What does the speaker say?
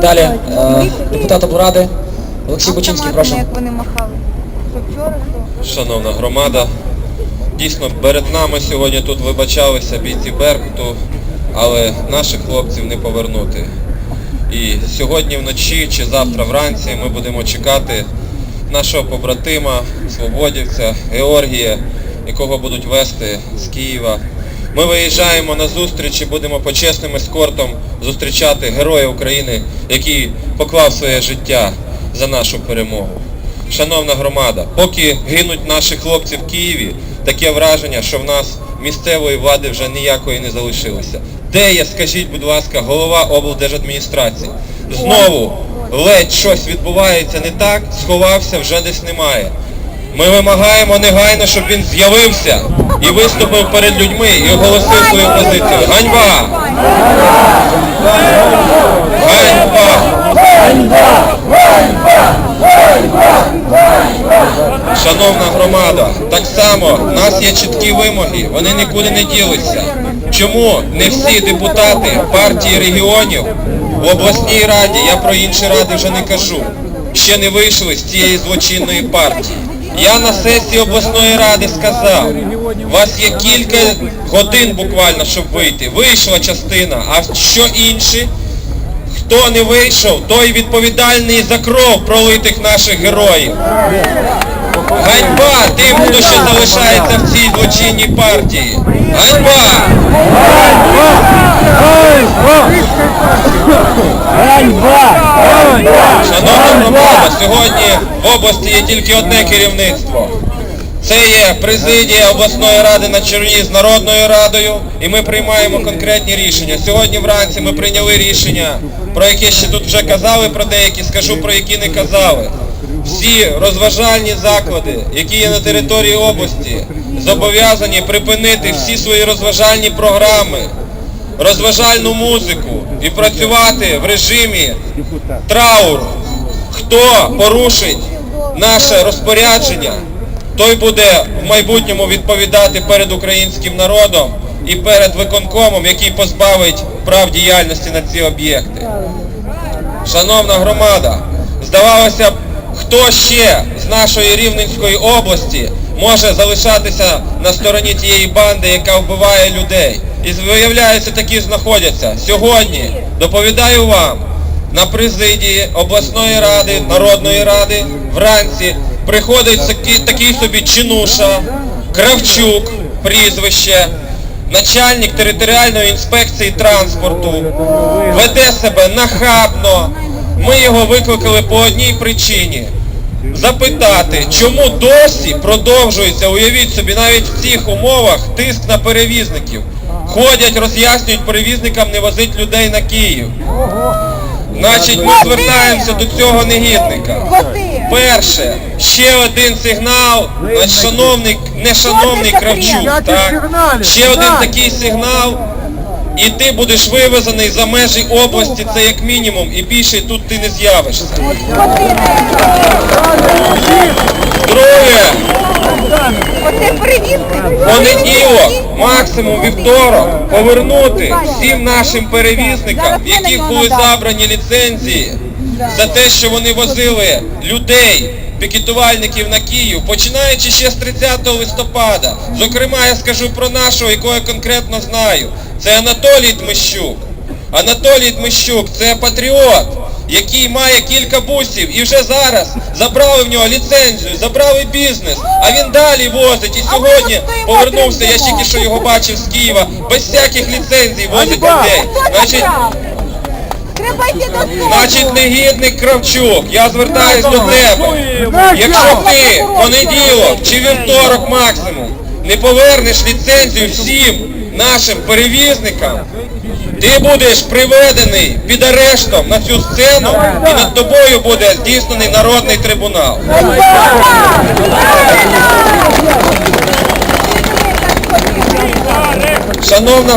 Далі е, депутат облради Олексій Бучинський, прошу. Як вони махали. Вчора. Шановна громада, дійсно перед нами сьогодні тут вибачалися бійці Беркуту, але наших хлопців не повернути. І сьогодні вночі чи завтра вранці ми будемо чекати нашого побратима, свободівця, Георгія, якого будуть вести з Києва. Ми виїжджаємо на зустріч і будемо почесним ескортом зустрічати героя України, який поклав своє життя за нашу перемогу. Шановна громада, поки гинуть наші хлопці в Києві, таке враження, що в нас місцевої влади вже ніякої не залишилося. Де є, скажіть, будь ласка, голова облдержадміністрації? Знову ледь щось відбувається не так, сховався, вже десь немає. Ми вимагаємо негайно, щоб він з'явився і виступив перед людьми і оголосив свою позицію. Ганьба! Ганьба! Ганьба! Шановна громада, так само в нас є чіткі вимоги, вони нікуди не ділися. Чому не всі депутати партії регіонів в обласній раді, я про інші ради вже не кажу, ще не вийшли з цієї злочинної партії? Я на сесії обласної ради сказав, у вас є кілька годин буквально, щоб вийти. Вийшла частина, а що інші? Хто не вийшов, той відповідальний за кров пролитих наших героїв. Ганьба тим, хто ще залишається в цій злочинній партії. Ганьба! Шановна громада, сьогодні в області є тільки одне керівництво. Це є президія обласної ради на чолі з Народною радою, і ми приймаємо конкретні рішення. Сьогодні вранці ми прийняли рішення, про яке ще тут вже казали, про деякі скажу, про які не казали. Всі розважальні заклади, які є на території області, зобов'язані припинити всі свої розважальні програми, розважальну музику і працювати в режимі трауру. Хто порушить наше розпорядження, той буде в майбутньому відповідати перед українським народом і перед виконкомом, який позбавить прав діяльності на ці об'єкти. Шановна громада, здавалося б, хто ще з нашої Рівненської області може залишатися на стороні тієї банди, яка вбиває людей. І виявляється, такі знаходяться. Сьогодні доповідаю вам на президії обласної ради, народної ради вранці приходить такий, такий собі чинуша, Кравчук, прізвище, начальник територіальної інспекції транспорту, веде себе нахабно. Ми його викликали по одній причині. Запитати, чому досі продовжується, уявіть собі, навіть в цих умовах тиск на перевізників. Ходять, роз'яснюють перевізникам не возить людей на Київ. Значить, ми звертаємося до цього негідника. Перше, ще один сигнал, не шановний, нешановний Кравчук, так? Ще один такий сигнал, і ти будеш вивезений за межі області, це як мінімум, і більше тут ти не з'явишся. Друге, понеділок, максимум вівторок, повернути всім нашим перевізникам, в яких були забрані ліцензії, за те, що вони возили людей, пікетувальників на Київ, починаючи ще з 30 листопада. Зокрема, я скажу про нашого, якого я конкретно знаю. Це Анатолій Дмищук. Анатолій Дмищук це патріот, який має кілька бусів і вже зараз забрали в нього ліцензію, забрали бізнес, а він далі возить. І сьогодні повернувся, я тільки що його бачив з Києва, без всяких ліцензій возить людей. Значить. Значить, негідник Кравчук, я звертаюсь до тебе. Якщо ти понеділок чи вівторок максимум не повернеш ліцензію всім нашим перевізникам, ти будеш приведений під арештом на цю сцену і над тобою буде здійснений народний трибунал. Шановна